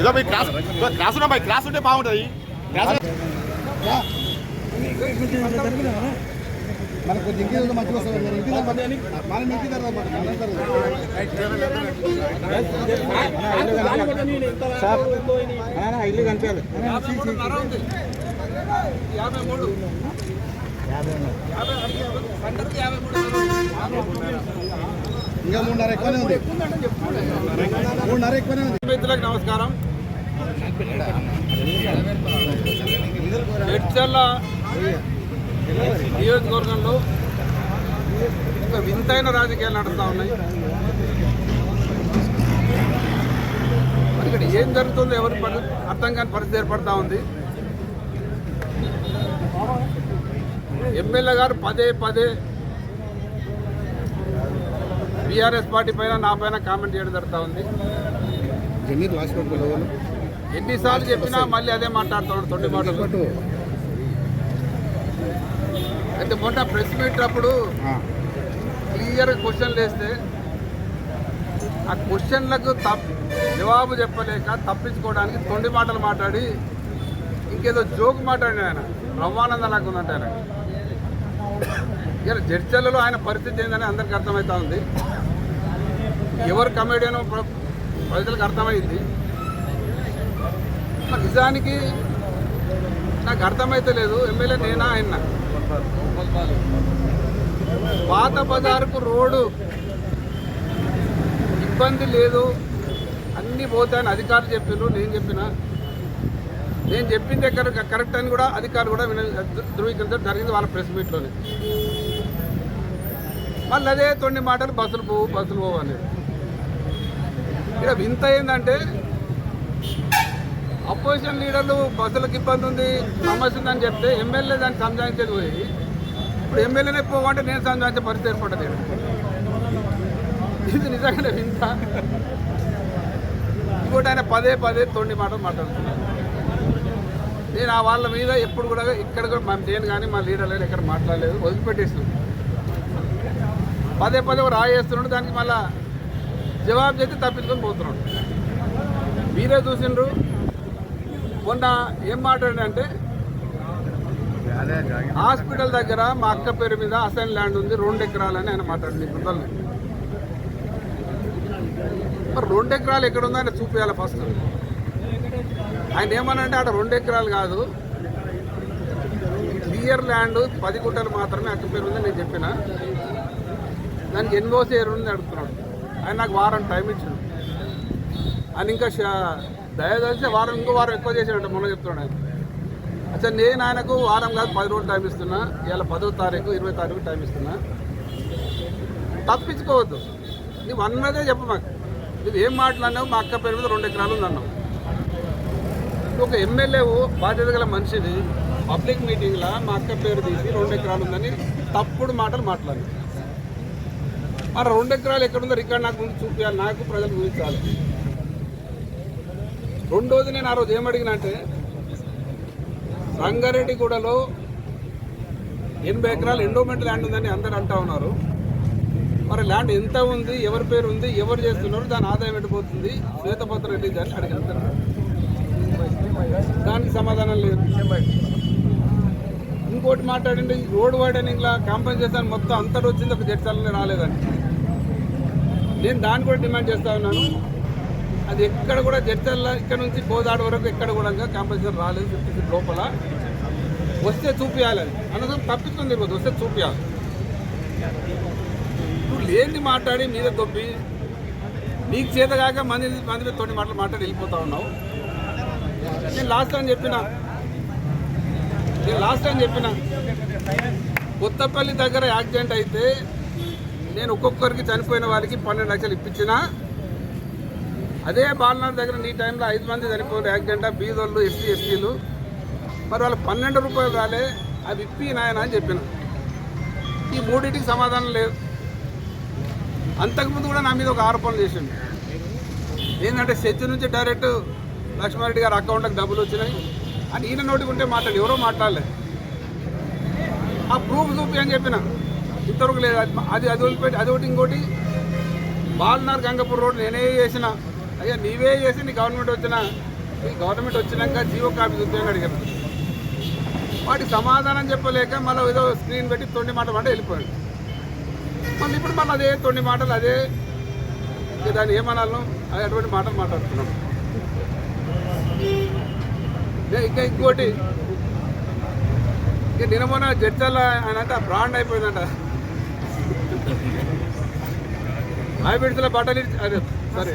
ఇదో పోయి క్లాస్ ఇదో క్లాస్ ఉన్నా పోయి క్లాస్ ఉంటే బాగుంటుంది. క్లాస్ మనకు ఇంకేదో మంచిగా వస్తుంది. ఇంటి మనం ఇంటి దగ్గర ఇల్లు కనిపించాలి ఇంకా మూడున్నర ఎక్కువనే ఉంది. మూడున్నర ఎక్కువనే ఉంది. మిత్రులకు నమస్కారం. మెడ్చల్ల నియోజకవర్గంలో ఒక వింతైన రాజకీయాలు నడుస్తూ ఉన్నాయి. ఇక్కడ ఏం జరుగుతుందో ఎవరి అర్థం కాని పరిస్థితి ఏర్పడతా ఉంది. ఎమ్మెల్యే గారు పదే పదే బీఆర్ఎస్ పార్టీ పైన నా పైన కామెంట్ చేయడం జరుగుతూ ఉంది. ఎన్నిసార్లు చెప్పినా మళ్ళీ అదే మాట్లాడుతున్నాడు తొండి మాటలు. అయితే మొన్న ప్రెస్ మీట్ అప్పుడు క్లియర్ క్వశ్చన్లు వేస్తే ఆ క్వశ్చన్లకు జవాబు చెప్పలేక తప్పించుకోవడానికి తొండి మాటలు మాట్లాడి ఇంకేదో జోక్ మాట్లాడి ఆయన. బ్రహ్మానందం నాకు ఉందంటే ఆయన. ఇలా జడ్చర్లలో ఆయన పరిస్థితి ఏందని అందరికి అర్థమవుతా ఉంది. ఎవరు కమెడియన్ ప్రజలకు అర్థమైంది. నిజానికి నాకు అర్థమైతే లేదు. ఎమ్మెల్యే నేనా ఆయన పాత బజార్కు రోడ్డు ఇబ్బంది లేదు. అన్నీ పోతాయని అధికారులు చెప్పారు నేను చెప్పిన? నేను చెప్పింది కరెక్ట్ అని కూడా అధికారులు కూడా ధృవీకరించడం జరిగింది వాళ్ళ ప్రెస్ మీట్లోనే. మళ్ళీ అదే తొండి మాటలు బస్సులు పోవు బస్సులు పోవు అనేది ఇక్కడ వింత ఏంటంటే అపోజిషన్ లీడర్లు బస్సులకు ఇబ్బంది ఉంది సమస్య ఉందని చెప్తే ఎమ్మెల్యే దాన్ని సంజాయించేది పోయి ఇప్పుడు ఎమ్మెల్యేనే పోవంటే నేను సంజాయించే పరిస్థితి ఏర్పడ్డది ఇది నిజంగానే వింత. ఇంకోటి ఆయన పదే పదే తొండి మాటలు మాట్లాడుతున్నాను నేను ఆ వాళ్ళ మీద ఎప్పుడు కూడా ఇక్కడ కూడా మా నేను కానీ మా లీడర్ లేదు ఎక్కడ మాట్లాడలేదు వదిలిపెట్టేస్తుంది పదే పదే రాయేస్తున్నాడు దానికి మళ్ళా జవాబు చేసి తప్పించుకొని పోతున్నాడు. మీరే చూసిండ్రు. మొన్న ఏం మాట్లాడంటే హాస్పిటల్ దగ్గర మా అక్క పేరు మీద అసైన్ ల్యాండ్ ఉంది రెండు ఎకరాలని ఆయన మాట్లాడింది బృందల్ని మరి రెండు ఎకరాలు ఎక్కడ ఉందో ఆయన చూపించాలి ఫస్ట్. ఆయన ఏమనంటే అక్కడ రెండు ఎకరాలు కాదు. క్లియర్ ల్యాండ్ పది గుంటలు మాత్రమే అక్క పేరు ఉందని నేను చెప్పిన. దానికి ఎన్ఓసి ఉంది అడుగుతున్నాడు ఆయన నాకు వారం టైం ఇచ్చాడు. ఆయన ఇంకా షా- దయదలిస్తే వారం ఇంకో వారం ఎక్కువ చేసాడంట మొన్న చెప్తున్నాడు ఆయన. అచ్చా నేను ఆయనకు వారం కాదు పది రోజులు టైం ఇస్తున్నా. ఇవాళ పదో తారీఖు ఇరవై తారీఖు టైం ఇస్తున్నా. తప్పించుకోవద్దు. నువ్వు అన్నదే చెప్పు మాకు. నువ్వు ఏం మాట్లాడినావు? మా అక్క పేరు మీద రెండు ఎకరాలు ఉంది అన్నావు. ఒక ఎమ్మెల్యేవు బాధ్యత గల మనిషిని పబ్లిక్ మీటింగ్లో మా అక్క పేరు తీసి రెండు ఎకరాలు ఉందని తప్పుడు మాటలు మాట్లాడి మరి రెండు ఎకరాలు ఎక్కడుందో రికార్డ్ నాకు ముందు చూపించాలి నాకు ప్రజలు చూపించాలి రెండోది నేను ఆ రోజు ఏమడిగిన అంటే రంగారెడ్డిగూడలో ఎనభై ఎకరాలు ఎండోమెంట్ ల్యాండ్ ఉందని అందరు అంటా ఉన్నారు. మరి ల్యాండ్ ఎంత ఉంది ఎవరి పేరు ఉంది ఎవరు చేస్తున్నారు దాని ఆదాయం ఎట్టిపోతుంది శ్వేతపత్ర రెడ్డి దాన్ని అడిగారు దానికి సమాధానం లేదు. ఇంకోటి మాట్లాడండి రోడ్ వైడనింగ్లా కాంపెన్సేషన్ మొత్తం అంతటి వచ్చింది ఒక జడ్చాలనే రాలేదండి నేను దాన్ని కూడా డిమాండ్ చేస్తా ఉన్నాను. అది ఎక్కడ కూడా జడ్చల్ల ఇక్కడ నుంచి గోదాడు వరకు ఎక్కడ కూడా కంపల్సరీ రాలేదు ఫిఫ్టీ ఫీట్ లోపల. వస్తే చూపించాలి అది. అన్నదాం తప్పిస్తుంది తిరగదు వస్తే చూపించాలి నువ్వు లేని మాట్లాడి మీద తొప్పి నీకు చేత కాక మంది మంది మీద తొమ్మిది మాటలు మాట్లాడి వెళ్ళిపోతా ఉన్నావు. నేను లాస్ట్ టైం చెప్పిన నేను లాస్ట్ టైం చెప్పిన కొత్తపల్లి దగ్గర యాక్సిడెంట్ అయితే నేను ఒక్కొక్కరికి చనిపోయిన వారికి పన్నెండు లక్షలు ఇప్పించిన అదే బాలనాడు దగ్గర నీ టైంలో ఐదు మంది చనిపోయారు. యాక్సిడెంట్ బీదోళ్ళు ఎస్సీ ఎస్టీలు. మరి వాళ్ళు పన్నెండు రూపాయలు రాలే అవి ఇప్పి నాయన అని చెప్పిన. ఈ మూడింటికి సమాధానం లేదు. అంతకుముందు కూడా నా మీద ఒక ఆరోపణలు చేసిండు. ఏంటంటే సెజ్ నుంచి డైరెక్ట్ లక్ష్మారెడ్డి గారి అకౌంట్కి డబ్బులు వచ్చినాయి. అని ఈయన నోటికి ఉంటే మాట్లాడు ఎవరో మాట్లాడలే. ఆ ప్రూఫ్ చూపి అని చెప్పిన. ఇంతవరకు లేదు. అది అది వదిలిపెట్టి అది ఒకటి ఇంకోటి. బాల్నార్ గంగపూర్ రోడ్ నేనే చేసిన. అయ్యా నీవే చేసి నీ గవర్నమెంట్ వచ్చిన. ఈ గవర్నమెంట్ వచ్చినాక జీవో కాపీ చూద్దామని అడిగాను. వాటికి సమాధానం చెప్పలేక మళ్ళీ ఏదో స్క్రీన్ పెట్టి తొండి మాట మాట వెళ్ళిపోయాడు. మళ్ళీ ఇప్పుడు మళ్ళీ అదే తొండి మాటలు అదే ఇక దాన్ని ఏమనాలను? అది అటువంటి మాటలు మాట్లాడుతున్నాం. ఇంకా ఇంకోటి. ఇక నిన్న మొన్న జడ్చల్ల ఆయన అంటే బ్రాండ్ అయిపోయిందంట. హైబ్రిడ్స్లో బట్టలు ఇచ్చి- అదే సరే.